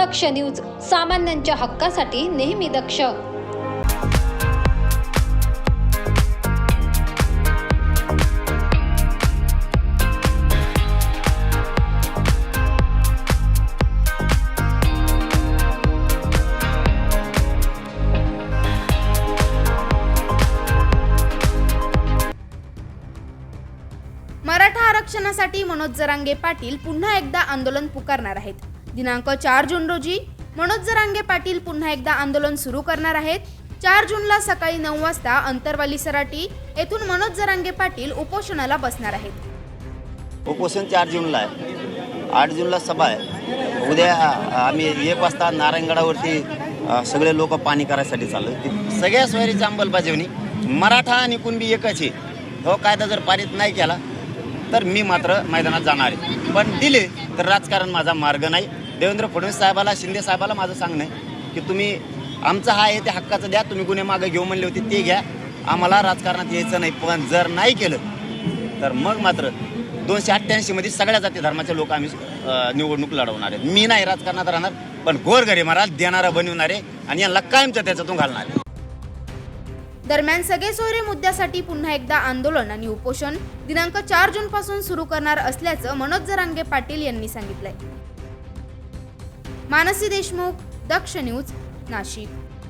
दक्ष news सामान्यांच्या हक्कासाठी नेहमी दक्ष. मराठा आरक्षणासाठी मनोज जरांगे पाटील पुन्हा एकदा आंदोलन पुकारणार आहेत. दिनांक चार जून रोजी मनोज जरांगे पाटील पुन्हा एकदा आंदोलन सुरू करणार आहेत. चार जूनला सकाळी नऊ वाजता अंतरवाली सराटी येथून मनोज जरांगे पाटील उपोषणाला बसणार आहेत. उपोषण चार जूनला आहे. आठ जूनला सभा आहे. उद्या आम्ही एक वाजता नारायणगडावरती सगळे लोक पाणी करायसाठी चाललो सगळ्या सोयरीची अंमलबजावणी मराठा आणि कुणबी एकच आहे. हो कायदा जर पारित नाही केला तर मी मात्र मैदानात जाणार आहे. पण दिले तर राजकारण माझा मार्ग नाही. देवेंद्र फडणवीस साहेबाला शिंदे साहेबाला माझं सांगणं आहे की तुम्ही आमचं हा आहे ते हक्काचं द्या. तुम्ही गुन्हे मागं घेऊ म्हणले होते ते घ्या. आम्हाला राजकारणात यायचं नाही. पण जर नाही केलं तर मग मात्र दोनशे अठ्ठ्याऐंशी मध्ये सगळ्या जाती धर्माचे लोक आम्ही निवडणूक लढवणार आहेत. मी नाही राजकारणात राहणार पण गोरगरी महाराज देणारा बनवणार आहे आणि यांना कायमचं त्याच्यातून घालणार. आहे दरम्यान सगळे सोयरे मुद्द्यासाठी पुन्हा एकदा आंदोलन आणि उपोषण दिनांक चार जून पासून सुरू करणार असल्याचं मनोज जरांगे पाटील यांनी सांगितलंय. मानसी देशमुख दक्ष न्यूज नाशिक.